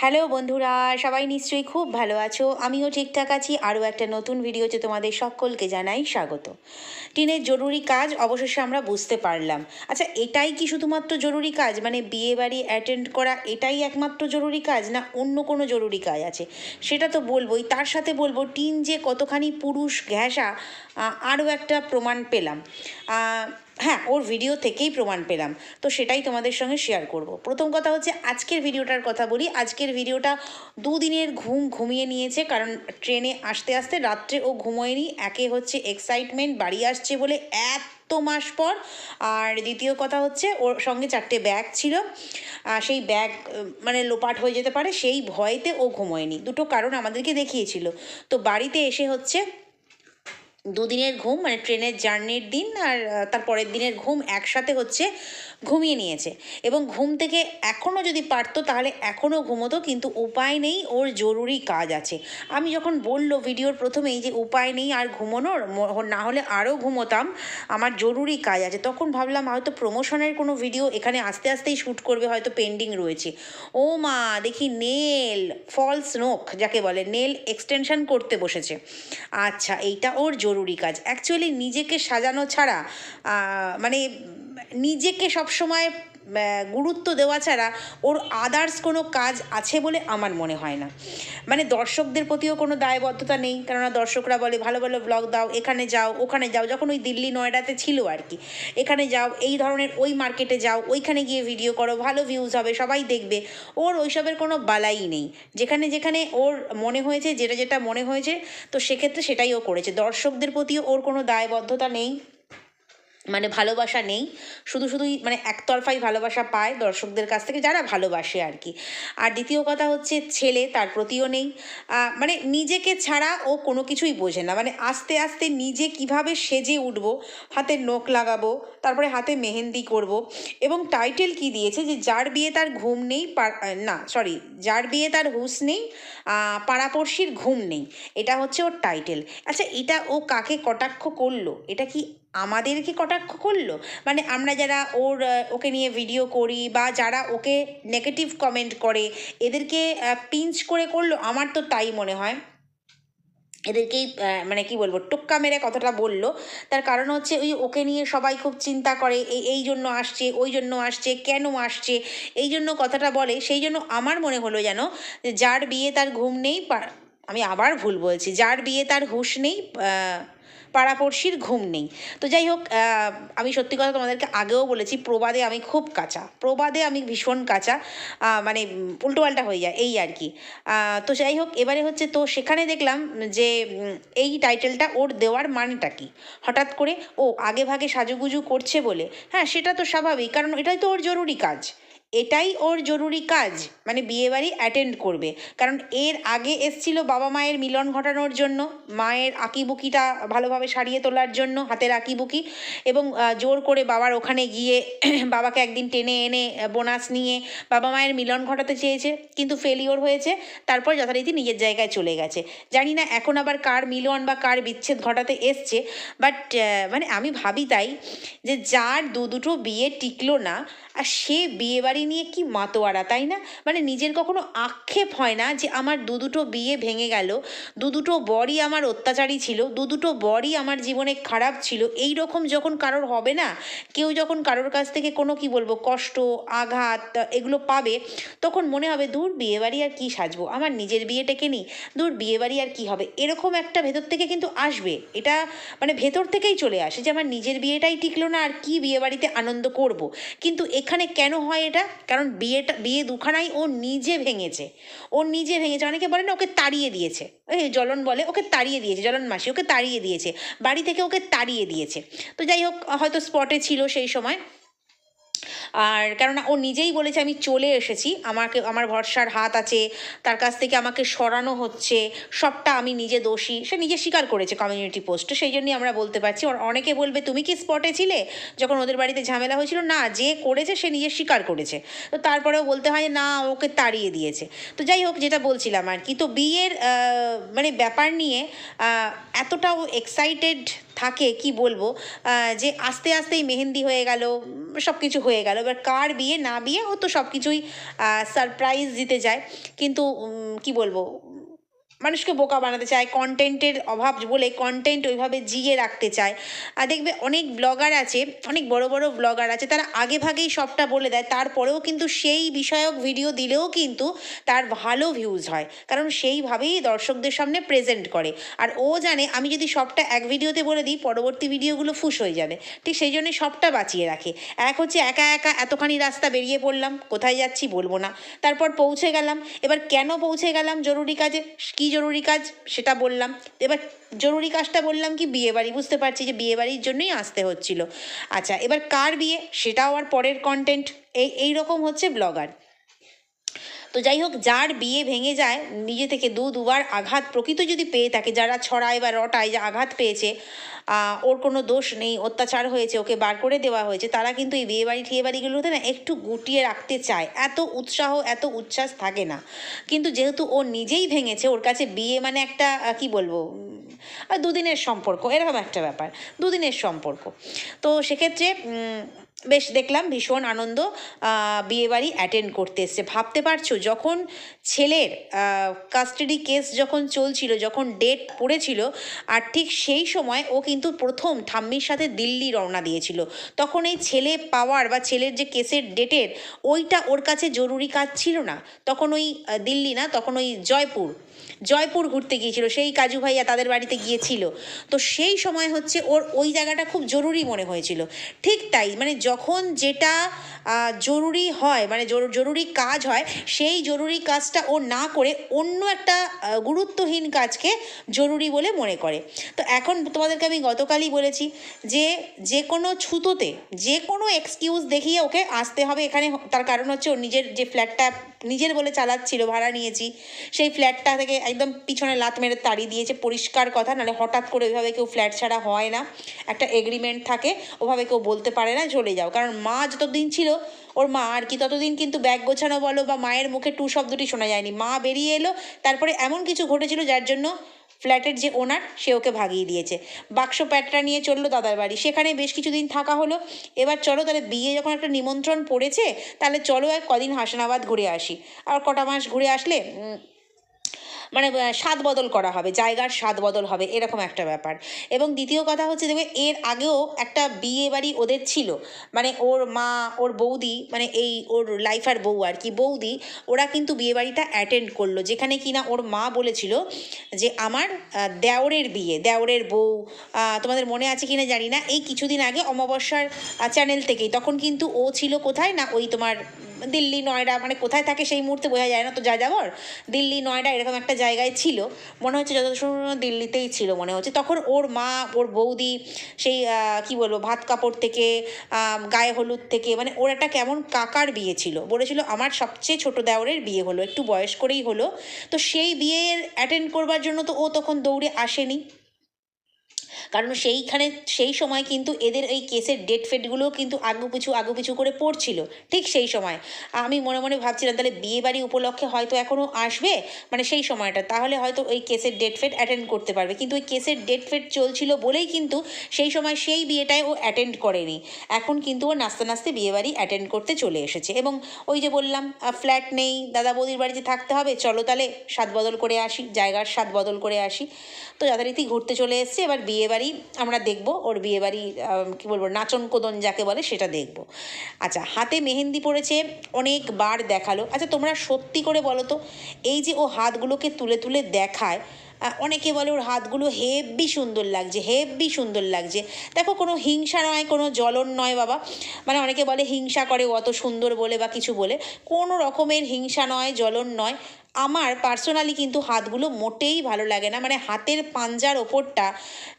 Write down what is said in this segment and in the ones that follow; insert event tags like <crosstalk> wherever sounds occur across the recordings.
Hello বন্ধুরা, সবাই নিশ্চয়ই খুব ভালো আছো। আমিও ঠিকঠাক আছি। আরও একটা নতুন ভিডিওতে তোমাদের সকলকে জানাই স্বাগত। টিনের জরুরি কাজ অবশেষে আমরা বুঝতে পারলাম। আচ্ছা এটাই কি শুধুমাত্র জরুরি কাজ? মানে বিয়ে বাড়ি অ্যাটেন্ড করা এটাই একমাত্র জরুরি কাজ না অন্য কোনো জরুরি কাজ আছে? সেটা তো বলবোই। তার সাথে বলব, টিন যে কতখানি পুরুষ ঘেঁষা আরও একটা প্রমাণ পেলাম। হ্যাঁ ওর ভিডিও থেকেই প্রমাণ পেলাম। তো সেটাই তোমাদের সঙ্গে শেয়ার করব। প্রথম কথা হচ্ছে, আজকের ভিডিওটার কথা বলি। আজকের ভিডিওটা দুদিনের ঘুম ঘুমিয়ে নিয়েছে, কারণ ট্রেনে আসতে আসতে রাত্রে ও ঘুমোয়নি। একে হচ্ছে এক্সাইটমেন্ট বাড়ি আসছে বলে এত মাস পর। আর দ্বিতীয় কথা হচ্ছে, ওর সঙ্গে চারটে ব্যাগ ছিল। সেই ব্যাগ মানে লোপাট হয়ে যেতে পারে, সেই ভয়েতে ও ঘুমোয়নি। দুটো কারণ আমাদেরকে দেখিয়েছিল। তো বাড়িতে এসে হচ্ছে দুদিনের ঘুম মানে ট্রেনের জার্নির দিন আর তার পরের দিনের ঘুম একসাথে হচ্ছে ঘুমিয়ে নিয়েছে। এবং ঘুম থেকে এখনও যদি পারতো, তাহলে এখনও ঘুমোতো, কিন্তু উপায় নেই, ওর জরুরি কাজ আছে। আমি যখন বলল ভিডিওর প্রথমেই যে উপায় নেই আর ঘুমোনোর না হলে আরও ঘুমোতাম, আমার জরুরি কাজ আছে। তখন ভাবলাম হয়তো প্রমোশনের কোনো ভিডিও এখানে আস্তে আস্তেই শ্যুট করবে, হয়তো পেন্ডিং রয়েছে। ও মা, দেখি নেল ফলস নোক যাকে বলে নেল এক্সটেনশন করতে বসেছে। আচ্ছা এইটা ওর জরুরি কাজ। অ্যাকচুয়ালি নিজেকে সাজানো ছাড়া মানে নিজেকে সবসময় গুরুত্ব দেওয়া ছাড়া ওর আদার্স কোনো কাজ আছে বলে আমার মনে হয় না। মানে দর্শকদের প্রতিও কোনো দায়বদ্ধতা নেই। কেননা দর্শকরা বলে, ভালো ভালো ব্লগ দাও, এখানে যাও, ওখানে যাও। যখন ওই দিল্লি নয়ডাতে ছিল আর কি, এখানে যাও, এই ধরনের ওই মার্কেটে যাও, ওইখানে গিয়ে ভিডিও করো, ভালো ভিউজ হবে, সবাই দেখবে। ওর ওইসবের কোনো বালাই নেই। যেখানে যেখানে ওর মনে হয়েছে, যেটা যেটা মনে হয়েছে, তো সেক্ষেত্রে সেটাই ও করেছে। দর্শকদের প্রতিও ওর কোনো দায়বদ্ধতা নেই। মানে ভালোবাসা নেই। শুধু শুধুই মানে একতরফাই ভালোবাসা পায় দর্শকদের কাছ থেকে যারা ভালোবাসে আর কি। আর দ্বিতীয় কথা হচ্ছে ছেলে, তার প্রতিও নেই। মানে নিজেকে ছাড়া ও কোনো কিছুই বোঝে না। মানে আস্তে আস্তে নিজে কীভাবে সেজে উঠব, হাতে নখ লাগাবো, তারপরে হাতে মেহেন্দি করব এবং টাইটেল কি দিয়েছে যে যার বিয়ে তার ঘুম নেই না সরি যার বিয়ে তার হুঁশ নেই পাড়াপড়শির ঘুম নেই। এটা হচ্ছে ওর টাইটেল আচ্ছা এটা ও কাকে কটাক্ষ করল? এটা কি আমাদেরকে কটাক্ষ করল? মানে আমরা যারা ওর ওকে নিয়ে ভিডিও করি বা যারা ওকে নেগেটিভ কমেন্ট করে, এদেরকে পিঞ্চ করে করল? আমার তো তাই মনে হয়। এদেরকেই মানে কি বলব, টোক্কা মেরে কথাটা বলল। তার কারণ হচ্ছে ওই ওকে নিয়ে সবাই খুব চিন্তা করে, এই এই জন্য আসছে, ওই জন্য আসছে, কেন আসছে, এই জন্য কথাটা বলে। সেই জন্য আমার মনে হলো যেন, যার বিয়ে তার ঘুম নেই আমি আবার ভুল বলছি, যার বিয়ে তার হুঁশ নেই পাড়াপড়শির ঘুম নেই। তো যাই হোক আমি সত্যি কথা তোমাদেরকে আগেও বলেছি, প্রবাদে আমি খুব কাঁচা। প্রবাদে আমি ভীষণ কাঁচা। মানে উল্টোপাল্টা হয়ে যায়, এই আর কি। তো যাই হোক, এবারে হচ্ছে তো সেখানে দেখলাম যে এই টাইটেলটা ওর দেওয়ার মানেটা কি? হঠাৎ করে, ও আগে ভাগে সাজুগুজু করছে বলে। হ্যাঁ সেটা তো স্বাভাবিক, কারণ এটাই তো ওর জরুরি কাজ। এটাই ওর জরুরি কাজ মানে বিয়েবাড়ি অ্যাটেন্ড করবে। কারণ এর আগে এসছিল বাবা মায়ের মিলন ঘটানোর জন্য, মায়ের আঁকিবুকিটা ভালোভাবে সারিয়ে তোলার জন্য, হাতের আঁকিবুকি, এবং জোর করে বাবার ওখানে গিয়ে <clears throat> বাবাকে একদিন টেনে এনে বোনাস নিয়ে বাবা মায়ের মিলন ঘটাতে চেয়েছে, কিন্তু ফেলিওর হয়েছে, তারপর যথারীতি নিজের জায়গায় চলে গেছে। জানি না এখন আবার কার মিলন বা কার বিচ্ছেদ ঘটাতে এসছে বাট মানে আমি ভাবি তাই যে যার দু দুটো বিয়ে টিকলো না, আর সে বিয়ে বাড়ি নিয়ে কি মাতোয়ারা, তাই না? মানে নিজের কখনো আক্ষেপ হয় না যে আমার দু দুটো বিয়ে ভেঙে গেল, দু দুটো বরই আমার অত্যাচারী ছিল, দু দুটো বরই আমার জীবনে খারাপ ছিল। এই রকম যখন কারোর হবে না, কেউ যখন কারোর কাছ থেকে কোনো, কি বলব, কষ্ট, আঘাত, এগুলো পাবে, তখন মনে হবে, দূর বিয়ে বাড়ি আর কি সাজবো? আমার নিজের বিয়ে টেকে নি, দূর বিয়ে বাড়ি আর কি হবে? এরকম একটা ভেতর থেকে কিন্তু আসবে। এটা মানে ভেতর থেকেই চলে আসে যে আমার নিজের বিয়েটাই টিকলো না, আর কি বিয়ে বাড়িতে আনন্দ করব। কিন্তু এখানে কেন হয় এটা? কারণ বিয়েটা, বিয়ে দুখানাই ও নিজে ভেঙেছে। ও নিজে ভেঙেছে, অনেকে বলে না, ওকে তাড়িয়ে দিয়েছে। এই জলন বলে, ওকে তাড়িয়ে দিয়েছে, জলন মাসি, ওকে তাড়িয়ে দিয়েছে। বাড়ি থেকে ওকে তাড়িয়ে দিয়েছে। তো যাই হোক, হয়তো স্পটে ছিল সেই সময়। আর কেননা ও নিজেই বলেছে, আমি চলে এসেছি। আমাকে, আমার ভরসার হাত আছে। তার কাছ থেকে আমাকে সরানো হচ্ছে। সবটা আমি নিজে দোষী। সে নিজে স্বীকার করেছে কমিউনিটি পোস্টে সেই জন্যই আমরা বলতে পারছি আর অনেকে বলবে, তুমি কি স্পটে ছিলে? যখন ওদের বাড়িতে ঝামেলা হয়েছিল, না, যে করেছে, সে নিজে স্বীকার করেছে। তো তারপরেও বলতে হয় না, ওকে তাড়িয়ে দিয়েছে। তো যাই হোক, যেটা বলছিলাম আর কি। তো বিয়ের মানে ব্যাপার নিয়ে এতটাও এক্সাইটেড থাকে, কি বলব? যে আস্তে আস্তেই মেহেন্দি হয়ে গেল সব কিছু হয়ে গেল। এবার কার বিয়ে না বিয়ে ও তো সব কিছুই সারপ্রাইজ দিতে যায়। কিন্তু কি বলব? মানুষকে বোকা বানাতে চায় কন্টেন্টের অভাব বলে কন্টেন্ট ওইভাবে জিয়ে রাখতে চায়। আর দেখবে অনেক ব্লগার আছে, অনেক বড় বড় ব্লগার আছে, তারা আগে ভাগেই সবটা বলে দেয়, তারপরেও কিন্তু সেই বিষয়ক ভিডিও দিলেও কিন্তু তার ভালো ভিউজ হয়। কারণ সেইভাবেই দর্শকদের সামনে প্রেজেন্ট করে। আর ও জানে, আমি যদি সবটা এক ভিডিওতে বলে দিই, পরবর্তী ভিডিওগুলো ফুস হয়ে যাবে। ঠিক সেই জন্যই সবটা বাঁচিয়ে রাখে। এক হচ্ছে একা একা এতখানি রাস্তা বেরিয়ে পড়লাম, কোথায় যাচ্ছি বলব না। তারপর পৌঁছে গেলাম, এবার কেন পৌঁছে গেলাম জরুরি কাজে, কি জরুরি কাজ, সেটা বললাম। এবার জরুরি কাজটা বললাম কি বিয়ে বাড়ি বুঝতে পারছি যে বিয়ে বাড়ির জন্যই আসতে হচ্ছিল। আচ্ছা এবার কার বিয়ে, সেটাও আর পরের কন্টেন্ট এই এই রকম হচ্ছে ব্লগার তো যাই হোক, যার বিয়ে ভেঙে যায়, নিজে থেকে দু দুবার আঘাত প্রকৃত যদি পেয়ে থাকে, যারা ছড়ায় বা রটায় যে আঘাত পেয়েছে ওর কোনো দোষ নেই, অত্যাচার হয়েছে, ওকে বার করে দেওয়া হয়েছে, তারা কিন্তু এই বিয়ে বাড়ি ঠিয়ে বাড়িগুলোতে না একটু গুটিয়ে রাখতে চায়। এত উৎসাহ, এত উচ্ছ্বাস থাকে না। কিন্তু যেহেতু ও নিজেই ভেঙেছে, ওর কাছে বিয়ে মানে একটা কি বলব আর দুদিনের সম্পর্ক, এরকম একটা ব্যাপার, দুদিনের সম্পর্ক। তো সেক্ষেত্রে বেশ দেখলাম ভীষণ আনন্দ বিয়েবাড়ি অ্যাটেন্ড করতে এসছে। ভাবতে পারছ, যখন ছেলের কাস্টাডি কেস যখন চলছিল, যখন ডেট পড়েছিল, আর ঠিক সেই সময় ও কিন্তু প্রথম ঠাম্মির সাথে দিল্লি রওনা দিয়েছিল। তখন এই ছেলে পাওয়ার বা ছেলের যে কেসের ডেটের ওইটা ওর কাছে জরুরি কাজ ছিল না। তখন ওই দিল্লি না, তখন ওই জয়পুর জয়পুর ঘুরতে গিয়েছিল, সেই কাজু ভাইয়া তাদের বাড়িতে গিয়েছিল। তো সেই সময় হচ্ছে ওর ওই জায়গাটা খুব জরুরি মনে হয়েছিল। ঠিক তাই মানে যখন যেটা জরুরি হয় মানে জরুরি কাজ হয়, সেই জরুরি কাজটা ও না করে অন্য একটা গুরুত্বহীন কাজকে জরুরি বলে মনে করে। তো এখন তোমাদেরকে আমি গতকালই বলেছি যে যে কোনো ছুতোতে যে কোনো এক্সকিউজ দেখিয়ে ওকে আসতে হবে। এখানে তার কারণ হচ্ছে ওর নিজের যে ফ্ল্যাটটা নিজের বলে চালাচ্ছিল, ভাড়া নিয়েছি, সেই ফ্ল্যাটটা থেকে একদম পিছনে লাত মেরে তাড়িয়ে দিয়েছে, পরিষ্কার কথা, নাহলে হঠাৎ করে ওইভাবে কেউ ফ্ল্যাট ছাড়া হয় না। একটা এগ্রিমেন্ট থাকে, ওভাবে কেউ বলতে পারে না চলে যাও। কারণ মা যতদিন ছিল, ওর মা আর কি, ততদিন কিন্তু ব্যাগ গোছানো বলো বা মায়ের মুখে টু শব্দটি শোনা যায়নি। মা বেরিয়ে এলো, তারপরে এমন কিছু ঘটেছিল যার জন্য ফ্ল্যাটের যে ওনার সে ওকে ভাগিয়ে দিয়েছে। বাক্স প্যাটরা নিয়ে চলল দাদার বাড়ি। সেখানে বেশ কিছুদিন থাকা হলো। এবার চলো, তাহলে বিয়ে যখন একটা নিমন্ত্রণ পড়েছে, তাহলে চলো এক কদিন হাসনাবাদ ঘুরে আসি। আর কটা মাস ঘুরে আসলে মানে স্বাদ বদল করা হবে, জায়গার স্বাদ বদল হবে, এরকম একটা ব্যাপার। এবং দ্বিতীয় কথা হচ্ছে, দেখবে এর আগেও একটা বিয়ে বাড়ি ওদের ছিল। মানে ওর মা, ওর বৌদি মানে এই ওর লাইফার বউ আর কি, বৌদি, ওরা কিন্তু বিয়ে বাড়িটা অ্যাটেন্ড করল। যেখানে কিনা ওর মা বলেছিল যে, আমার দেওরের বিয়ে, দেওরের বউ তোমাদের মনে আছে কিনা জানি না। এই কিছুদিন আগে অমাবস্যার চ্যানেল থেকেই। তখন কিন্তু ও ছিল কোথায়? না, ওই তোমার দিল্লি নয়ডা মানে কোথায় থাকে সেই মুহূর্তে বোঝা যায় না। তো যা যাবর দিল্লি নয়ডা এরকম একটা জায়গায় ছিল। মনে হচ্ছে যত দিল্লিতেই ছিল মনে হচ্ছে। তখন ওর মা, ওর বৌদি সেই কি বলব, ভাত কাপড় থেকে গায়ে হলুদ থেকে মানে ওর একটা কেমন কাকার বিয়ে ছিল। বলেছিল, আমার সবচেয়ে ছোট দেওরের বিয়ে হলো, একটু বয়স করেই হলো। তো সেই বিয়ের অ্যাটেন্ড করবার জন্য তো ও তখন দৌড়ে আসেনি। কারণ সেইখানে, সেই সময় কিন্তু এদের এই কেসের ডেট ফেটগুলো কিন্তু আগু পিছু আগু পিছু করে পড়ছিল, ঠিক সেই সময়। আমি মনে মনে ভাবছিলাম, তাহলে বিয়ে বাড়ি উপলক্ষে হয়তো এখনও আসবে মানে সেই সময়টা, তাহলে হয়তো ওই কেসের ডেট ফেট অ্যাটেন্ড করতে পারবে। কিন্তু ওই কেসের ডেট ফেট চলছিল বলেই কিন্তু সেই সময় সেই বিয়েটায় ও অ্যাটেন্ড করেনি। এখন কিন্তু ও নাচতে বিয়ে বাড়ি অ্যাটেন্ড করতে চলে এসেছে। এবং ওই যে বললাম ফ্ল্যাট নেই, দাদা বৌদির বাড়িতে থাকতে হবে, চলো তাহলে স্বাদ বদল করে আসি, জায়গার স্বাদ বদল করে আসি। তো যথারীতি ঘুরতে চলে এসছে, এবার বিয়ে বাড়ি আমরা দেখব, ওর বিয়ে বাড়ি কী বলব, নাচন কোদন যাকে বলে সেটা দেখব। আচ্ছা হাতে মেহেন্দি পড়েছে অনেকবার দেখাল। আচ্ছা তোমরা সত্যি করে বলো তো, এই যে ও হাতগুলোকে তুলে তুলে দেখায় অনেকে বলে ওর হাতগুলো হেব্বি সুন্দর লাগছে, হেব্বি সুন্দর লাগছে। দেখো, কোনো হিংসা নয়, কোনো জ্বলন নয় বাবা। মানে অনেকে বলে হিংসা করে অত সুন্দর বলে বা কিছু বলে। কোনো রকমের হিংসা নয়, জ্বলন নয়। আমার পার্সোনালি কিন্তু হাতগুলো মোটেই ভালো লাগে না। মানে হাতের পাঞ্জার ওপরটা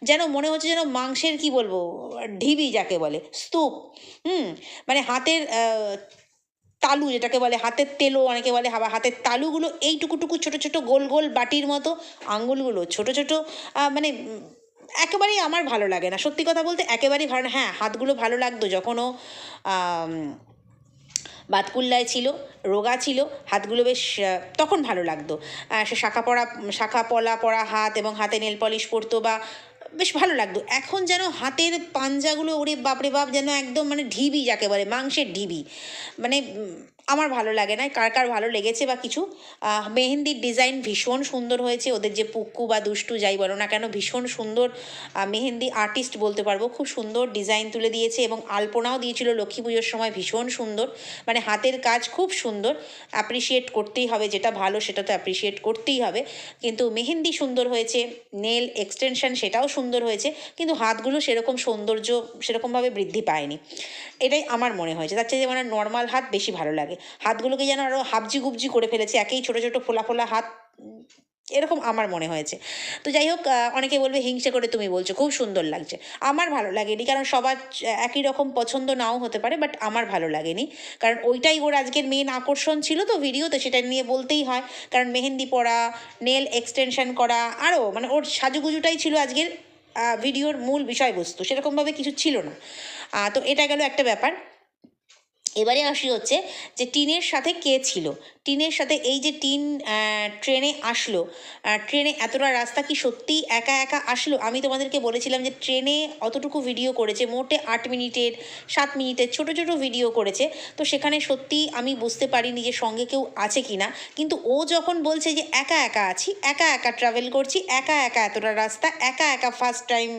যেন মনে হচ্ছে যেন মাংসের কি বলব ঢিবি যাকে বলে স্তূপ। হুম? মানে হাতের তালু যেটাকে বলে হাতের তেলো অনেকে বলে হাবা হাতের তালুগুলো এইটুকুটুকু ছোট ছোট গোল গোল বাটির মতো আঙুলগুলো ছোট ছোট মানে একেবারেই আমার ভালো লাগে না। সত্যি কথা বলতে একেবারেই ভালো হ্যাঁ হাতগুলো ভালো লাগতো যখন ও আম, বাতকুল্লায় ছিল, রোগা ছিল, হাতগুলো বেশ তখন ভালো লাগতো। সে শাখা পড়া, শাখা পলা পরা হাত এবং হাতে নেল পলিশ পরতো বা বেশ ভালো লাগতো। এখন যেন হাতের পাঞ্জাগুলো, ওরে বাপরে বাপ, যেন একদম মানে ঢিবি যাকে বলে, মাংসের ঢিবি। মানে আমার ভালো লাগে না, কার কার ভালো লেগেছে বা কিছু। মেহেন্দির ডিজাইন ভীষণ সুন্দর হয়েছে, ওদের যে পুক্কু বা দুষ্টু যাই বলো না কেন, ভীষণ সুন্দর মেহেন্দি আর্টিস্ট বলতে পারব। খুব সুন্দর ডিজাইন তুলে দিয়েছে এবং আলপনাও দিয়েছিল লক্ষ্মী পুজোর সময়, ভীষণ সুন্দর। মানে হাতের কাজ খুব সুন্দর অ্যাপ্রিসিয়েট করতেই হবে, যেটা ভালো সেটা তো অ্যাপ্রিসিয়েট করতেই হবে। কিন্তু মেহেন্দি সুন্দর হয়েছে নেল এক্সটেনশন সেটাও সুন্দর হয়েছে, কিন্তু হাতগুলো সেরকম সৌন্দর্য সেরকমভাবে বৃদ্ধি পায়নি। এটাই আমার মনে হয়েছে, তার চেয়ে মানে নর্মাল হাত বেশি ভালো লাগে। হাতগুলোকে যেন আরও হাবজি গুবজি করে ফেলেছে, একেই ছোটো ছোটো ফোলা ফোলা হাত এরকম আমার মনে হয়েছে। তো যাই হোক অনেকে বলবে হিংসে করে তুমি বলছো, খুব সুন্দর লাগছে। আমার ভালো লাগেনি, কারণ সবার একই রকম পছন্দ নাও হতে পারে বাট আমার ভালো লাগেনি। কারণ ওইটাই ওর আজকের মেন আকর্ষণ ছিল তো ভিডিওতে, সেটা নিয়ে বলতেই হয়। কারণ মেহেন্দি পরা নেল এক্সটেনশন করা আরও মানে ওর সাজুগুজুটাই ছিল আজকের ভিডিওর মূল বিষয়বস্তু, সেরকমভাবে কিছু ছিল না। তো এটা গেল একটা ব্যাপার। এবারে আসি হচ্ছে যে টিনের সাথে কে ছিল? টিনের সাথে এই যে টিন ট্রেনে আসলো ট্রেনে এতটা রাস্তা কি সত্যিই একা একা আসলো? আমি তোমাদেরকে বলেছিলাম যে ট্রেনে অতটুকু ভিডিও করেছে, মোটে আট মিনিটের, সাত মিনিটের ছোট ছোট ভিডিও করেছে। তো সেখানে সত্যিই আমি বুঝতে পারিনি যে সঙ্গে কেউ আছে কি না কিন্তু ও যখন বলছে যে একা একা আছি, একা একা ট্রাভেল করছি, একা একা এতটা রাস্তা, একা একা ফার্স্ট টাইম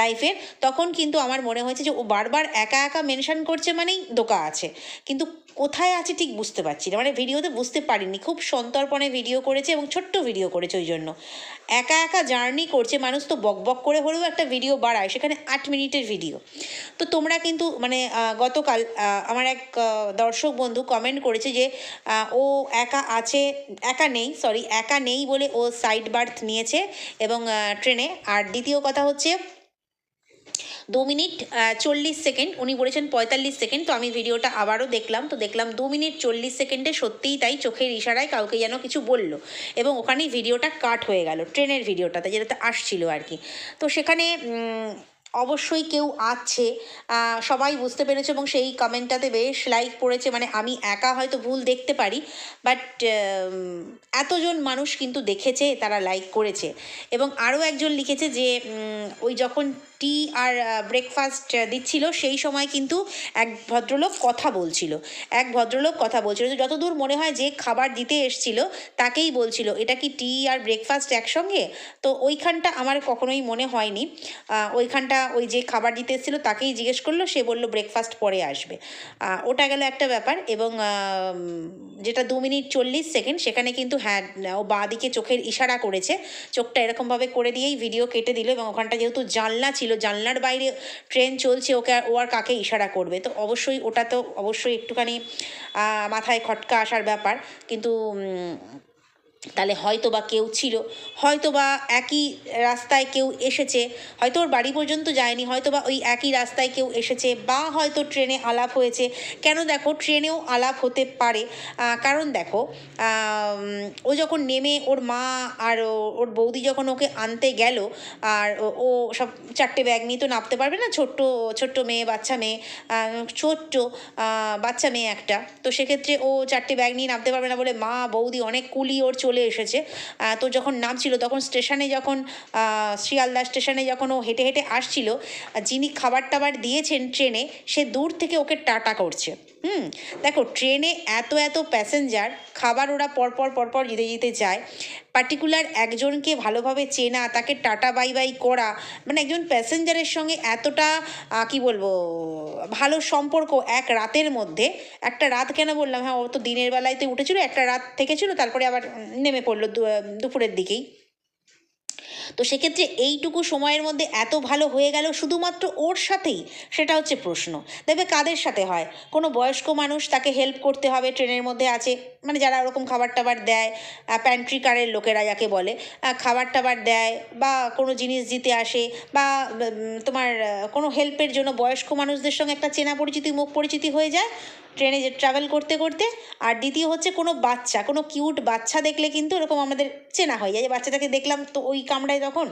লাইফের তখন কিন্তু আমার মনে হয়েছে যে ও বারবার একা একা মেনশান করছে মানেই দোকা আছে। কিন্তু কোথায় আছে ঠিক বুঝতে পারছি না। মানে ভিডিওতে বুঝতে পারিনি। খুব সন্তর্পণে ভিডিও করেছে এবং ছোট্ট ভিডিও করেছে ওই জন্য একা একা জার্নি করছে, মানুষ তো বক বক করে হলেও একটা ভিডিও বাড়ায়, সেখানে আট মিনিটের ভিডিও তো তোমরা কিন্তু মানে গতকাল আমার এক দর্শক বন্ধু কমেন্ট করেছে যে ও একা আছে, একা নেই সরি একা নেই বলে ও সাইড বার্থ নিয়েছে এবং ট্রেনে আর দ্বিতীয় কথা হচ্ছে দু মিনিট চল্লিশ সেকেন্ড, উনি বলেছেন পঁয়তাল্লিশ সেকেন্ড, তো আমি ভিডিওটা আবারও দেখলাম, তো দেখলাম দু মিনিট চল্লিশ সেকেন্ডে সত্যিই তাই চোখের ইশারায় কাউকে যেন কিছু বলল এবং ওখানেই ভিডিওটা কাট হয়ে গেল, ট্রেনের ভিডিওটাতে যেটাতে আসছিল আর কি। তো সেখানে অবশ্যই কেউ আছে সবাই বুঝতে পেরেছে এবং সেই কমেন্টটাতে বেশ লাইক পড়েছে মানে আমি একা হয়তো ভুল দেখতে পারি, বাট এতজন মানুষ কিন্তু দেখেছে, তারা লাইক করেছে। এবং আরও একজন লিখেছে যে ওই যখন টি আর ব্রেকফাস্ট দিচ্ছিল, সেই সময় কিন্তু এক ভদ্রলোক কথা বলছিল। এক ভদ্রলোক কথা বলছিল। যতদূর মনে হয় যে খাবার দিতে এসছিল, তাকেই বলছিল, এটা কি টি আর ব্রেকফাস্ট একসঙ্গে? তো ওইখানটা আমার কখনোই মনে হয়নি। ওইখানটা ওই যে খাবার দিতে এসেছিল, তাকেই জিজ্ঞেস করল, সে বলল ব্রেকফাস্ট পরে আসবে। ওটা গেল একটা ব্যাপার এবং যেটা দু মিনিট চল্লিশ সেকেন্ড, সেখানে কিন্তু হ্যাঁ ও বাঁ দিকে চোখের ইশারা করেছে। চোখটা এরকমভাবে করে দিয়েই ভিডিও কেটে দিল এবং ওখানটা যেহেতু জানলা ছিল জানলার বাইরে ট্রেন চলছে, ওকে ও আর কাকে ইশারা করবে? তো অবশ্যই ওটা তো অবশ্যই একটুখানি মাথায় খটকা আসার ব্যাপার। কিন্তু তাহলে হয়তো বা কেউ ছিল হয়তো বা একই রাস্তায় কেউ এসেছে, হয়তো ওর বাড়ি পর্যন্ত যায়নি হয়তো বা ওই একই রাস্তায় কেউ এসেছে বা হয়তো ট্রেনে আলাপ হয়েছে। কেন দেখো ট্রেনেও আলাপ হতে পারে কারণ দেখো ও যখন নেমে ওর মা আর ওর বৌদি যখন ওকে আনতে গেল, আর ও সব চারটে ব্যাগ নিয়ে তো নামতে পারবে না, ছোট্ট ছোট্ট মেয়ে, বাচ্চা মেয়ে ছোট্ট বাচ্চা মেয়ে একটা, তো সেক্ষেত্রে ও চারটে ব্যাগ নিয়ে নামতে পারবে না বলে মা, বৌদি অনেক কুলি, ওর চলে এসেছে। তো যখন নামছিল তখন স্টেশনে যখন শিয়ালদা স্টেশনে যখন ও হেঁটে হেঁটে আসছিল, যিনি খাবার টাবার দিয়েছেন ট্রেনে, সে দূর থেকে ওকে টাটা করছে। হুম, দেখো, ট্রেনে এত এত প্যাসেঞ্জার খাবার ওরা পরপর পরপর যেতে যেতে যায়। পার্টিকুলার একজনকে ভালোভাবে চেনা, তাকে টাটা, বাই বাই করা মানে একজন প্যাসেঞ্জারের সঙ্গে এতটা কি বলব, ভালো সম্পর্ক এক রাতের মধ্যে। একটা রাত কেন বললাম? হ্যাঁ ও তো দিনের বেলায় তো উঠেছিল, একটা রাত থেকেছিল, তারপরে আবার নেমে পড়ল দুপুরের দিকেই। তো সেক্ষেত্রে এইটুকু সময়ের মধ্যে এত ভালো হয়ে গেল শুধুমাত্র ওর সাথেই, সেটা হচ্ছে প্রশ্ন। দেখবে কাদের সাথে হয়? কোনো বয়স্ক মানুষ তাকে হেল্প করতে হবে, ট্রেনের মধ্যে আছে মানে যারা ওরকম খাবার টাবার দেয় প্যান্ট্রি কারের লোকেরা যাকে বলে খাবার টাবার দেয় বা কোনো জিনিস দিতে আসে বা তোমার কোনো হেল্পের জন্য বয়স্ক মানুষদের সঙ্গে একটা চেনা পরিচিতি, মুখ পরিচিতি হয়ে যায়, ট্রেনে যে ট্রাভেল করতে করতে। আর দ্বিতীয় হচ্ছে কোনো বাচ্চা, কোনো কিউট বাচ্চা দেখলে কিন্তু এরকম আমাদের চেনা হয়ে যায়, যে বাচ্চাটাকে দেখলাম তো ওই কামড়ায় তখন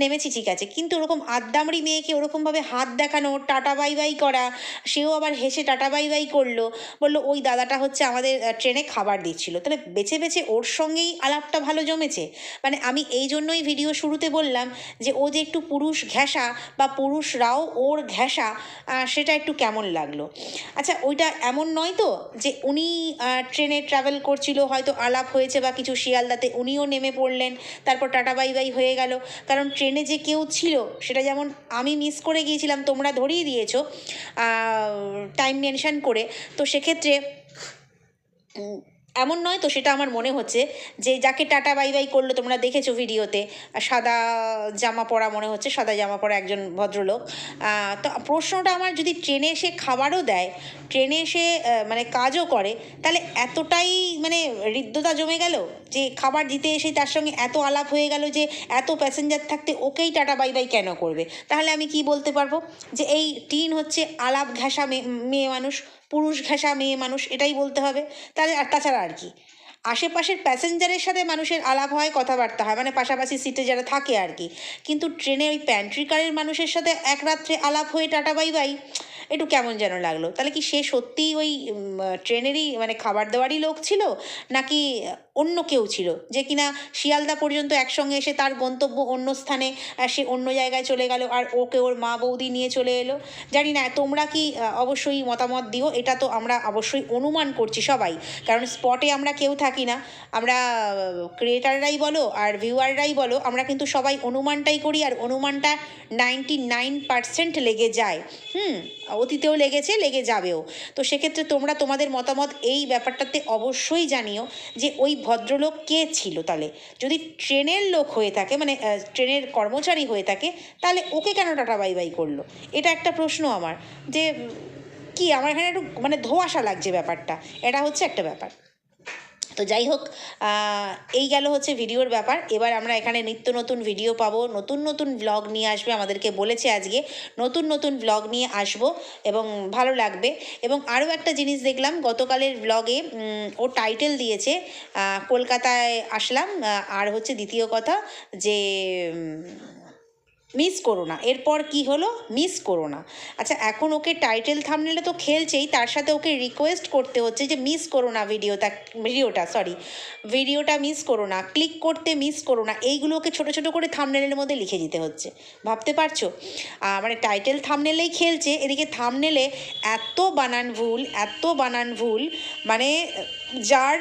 নেমেছি, ঠিক আছে। কিন্তু ওরকম আদ্দামড়ি মেয়েকে ওরকমভাবে হাত দেখানো, টাটা বাই বাই করা, সেও আবার হেসে টাটা বাই বাই করল, বলল, ওই দাদাটা হচ্ছে আমাদের ট্রেনে খাবার দিচ্ছিল। তাহলে বেছে বেছে ওর সঙ্গেই আলাপটা ভালো জমেছে। মানে আমি এই জন্যই ভিডিও শুরুতে বললাম যে, ও যে একটু পুরুষ ঘেঁষা বা পুরুষরাও ওর ঘেঁষা সেটা একটু কেমন লাগল? আচ্ছা ওইটা এমন নয় তো যে, উনি ট্রেনে ট্রাভেল করছিল, হয়তো আলাপ হয়েছে বা কিছু শিয়ালদাতে উনিও নেমে পড়লেন, তারপর টাটা বাই বাই হয়ে গেল কারণ ট্রেনে যে কেউ ছিল, সেটা যেমন আমি মিস করে গিয়েছিলাম, তোমরা ধরিয়ে দিয়েছ টাইম মেনশান করে। তো সেক্ষেত্রে এমন নয় তো, সেটা আমার মনে হচ্ছে যে যাকে টাটা বাই বাই করল তোমরা দেখেছ ভিডিওতে সাদা জামা পরা মনে হচ্ছে, সাদা জামা পরা একজন ভদ্রলোক তো প্রশ্নটা আমার যদি ট্রেনে এসে খাবারও দেয়, ট্রেনে এসে মানে কাজও করে, তাহলে এতটাই মানে হৃদ্যতা জমে গেল যে খাবার দিতে এসে তার সঙ্গে এত আলাপ হয়ে গেল যে এত প্যাসেঞ্জার থাকতে ওকেই টাটা বাই বাই কেন করবে? তাহলে আমি কি বলতে পারব? যে এই টিন হচ্ছে আলাপ ঘেঁষা মেয়ে মেয়ে মানুষ। পুরুষ ঘেঁষা মেয়ে মানুষ, এটাই বলতে হবে। তাহলে, আর তাছাড়া আর কি? আশেপাশের প্যাসেঞ্জারের সাথে মানুষের আলাপ হয়, কথাবার্তা হয় মানে পাশাপাশি সিটে যারা থাকে আর কি। কিন্তু ট্রেনে ওই প্যান্ট্রি কারের মানুষের সাথে এক রাত্রে আলাপ হয়ে টাটা বাই বাই, একটু কেমন যেন লাগল। তাহলে কি সে সত্যিই ওই ট্রেনেরই মানে খাবার দেওয়ারই লোক ছিল? নাকি অন্য কেউ ছিল, যে কিনা শিয়ালদা পর্যন্ত একসঙ্গে এসে তার গন্তব্য অন্য স্থানে সে অন্য জায়গায় চলে গেল, আর ওকে ওর মা বৌদি নিয়ে চলে এলো। জানি না, তোমরা কি অবশ্যই মতামত দিও, এটা তো আমরা অবশ্যই অনুমান করছি সবাই, কারণ স্পটে আমরা কেউ থাকি না। আমরা ক্রিয়েটাররাই বলো, আর ভিউয়াররাই বলো, আমরা কিন্তু সবাই অনুমানটাই করি, আর অনুমানটা নাইনটি নাইন পার্সেন্ট লেগে যায়। হুম, অতীতেও লেগেছে, লেগে যাবেও। তো সেক্ষেত্রে তোমরা তোমাদের মতামত এই ব্যাপারটাতে অবশ্যই জানিও, যে ওই ভদ্রলোক কে ছিল তাহলে? যদি ট্রেনের লোক হয়ে থাকে মানে ট্রেনের কর্মচারী হয়ে থাকে, তাহলে ওকে কেন টাটা বাই বাই করল? এটা একটা প্রশ্ন আমার, যে কি আমার এখানে একটু মানে ধোঁয়াশা লাগছে ব্যাপারটা। এটা হচ্ছে একটা ব্যাপার। তো যাই হোক এই গেল হচ্ছে ভিডিওর ব্যাপার। এবার আমরা এখানে নিত্য নতুন ভিডিও পাবো। নতুন নতুন ব্লগ নিয়ে আসবে আমাদেরকে বলেছে আজকে। নতুন নতুন ব্লগ নিয়ে আসব এবং ভালো লাগবে। এবং আরও একটা জিনিস দেখলাম, গতকালের ব্লগে ও টাইটেল দিয়েছে কলকাতায় আসলাম আর হচ্ছে দ্বিতীয় কথা যে মিস করো না। এরপর কি হলো? মিস করো না। আচ্ছা এখন ওকে টাইটেল থামনেলে তো খেলছেই, তার সাথে ওকে রিকোয়েস্ট করতে হচ্ছে যে মিস করো না ভিডিওটা ভিডিওটা সরি ভিডিওটা মিস করো না ক্লিক করতে মিস করো না এইগুলোকে ছোট ছোট করে থামনেলের মধ্যে লিখে দিতে হচ্ছে। ভাবতে পারছ? মানে টাইটেল থামনেলেই খেলছে, এদিকে থামনেলে এত বানান ভুল, এত বানান ভুল মানে যার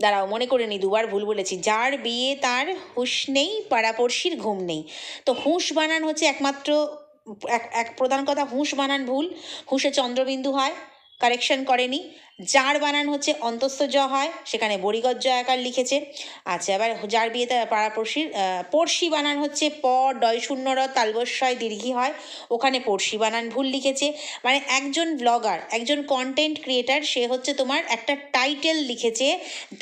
দাঁড়াও, মনে করে নি দুবার ভুল বলেছি। যার বিয়ে তার হুঁশ নেই, পাড়াপড়শির ঘুম নেই। তো হুঁশ বানান হচ্ছে একমাত্র, এক এক প্রধান কথা, হুঁশ বানান ভুল। হুঁশে চন্দ্রবিন্দু হয়, কারেকশন করেনি। যার বানান হচ্ছে অন্তস্থ জ হয়, সেখানে বড়িগজ্জ আকার লিখেছে। আচ্ছা এবার যার বিয়েতে পাড়াপড়শির পড়শি বানান হচ্ছে প, ডয়, শূন্য, র, তালবস্যয় দীর্ঘি হয়, ওখানে পড়শি বানান ভুল লিখেছে। মানে একজন ব্লগার একজন কন্টেন্ট ক্রিয়েটার সে হচ্ছে তোমার একটা টাইটেল লিখেছে,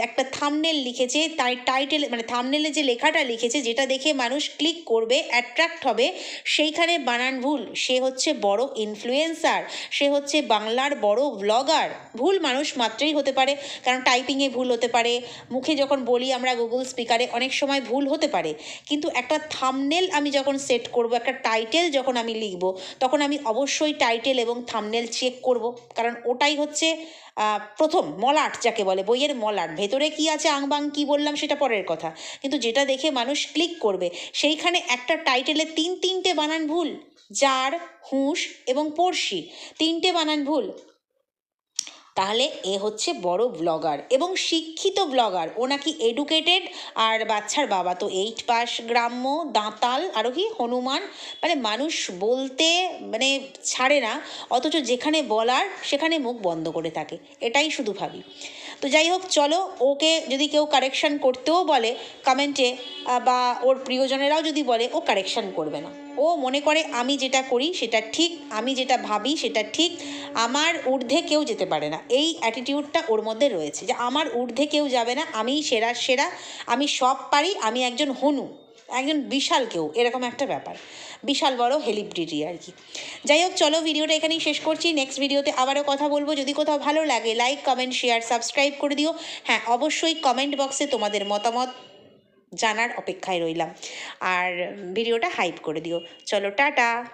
একটা থামনেল লিখেছে, তাই টাইটেল মানে থামনেলে যে লেখাটা লিখেছে, যেটা দেখে মানুষ ক্লিক করবে অ্যাট্রাক্ট হবে, সেইখানে বানান ভুল। সে হচ্ছে বড় ইনফ্লুয়েন্সার সে হচ্ছে বাংলার বড় ব্লগার ভুল মানুষ মাত্রই হতে পারে, কারণ টাইপিংয়ে ভুল হতে পারে, মুখে যখন বলি আমরা গুগল স্পিকারে অনেক সময় ভুল হতে পারে। কিন্তু একটা থামনেল আমি যখন সেট করব, একটা টাইটেল যখন আমি লিখব, তখন আমি অবশ্যই টাইটেল এবং থামনেল চেক করব, কারণ ওটাই হচ্ছে প্রথম মলাট যাকে বলে, বইয়ের মলাট। ভেতরে কি আছে, আংবাং, কি বললাম সেটা পরের কথা। কিন্তু যেটা দেখে মানুষ ক্লিক করবে, সেইখানে একটা টাইটেলে তিন তিনটে বানান ভুল, যার, হুঁশ এবং পড়শি। তিনটে বানান ভুল তাহলে এ হচ্ছে বড় ব্লগার এবং শিক্ষিত ব্লগার ও নাকি এডুকেটেড আর বাচ্চার বাবা তো এইট পাস গ্রাম্য, দাঁতাল আরও কি, হনুমান। মানে মানুষ বলতে মানে ছাড়ে না, অথচ যেখানে বলার সেখানে মুখ বন্ধ করে থাকে। এটাই শুধু ভাবি। তো যাই হোক, চলো ওকে যদি কেউ কারেকশান করতেও বলে কমেন্টে বা ওর প্রিয়জনেরাও যদি বলে, ও কারেকশান করবে না। ও মনে করে, আমি যেটা করি সেটা ঠিক, আমি যেটা ভাবি সেটা ঠিক, আমার ঊর্ধ্বে কেউ যেতে পারে না। এই অ্যাটিটিউডটা ওর মধ্যে রয়েছে যে, আমার ঊর্ধ্বে কেউ যাবে না আমি সেরা সেরা, আমি সব পারি, আমি একজন হনু। একজন বিশাল কেউ, এরকম একটা ব্যাপার। বিশাল বড় হেলিব্রিটি আর কি। যাই হোক, চলো ভিডিওটা এখানেই শেষ করছি। নেক্সট ভিডিওতে আবারও কথা বলব। যদি কোথাও ভালো লাগে লাইক কমেন্ট শেয়ার সাবস্ক্রাইব করে দিও। হ্যাঁ অবশ্যই কমেন্ট বক্সে তোমাদের মতামত জানার অপেক্ষায় রইলাম। আর ভিডিওটা হাইপ করে দিও। চলো, টাটা!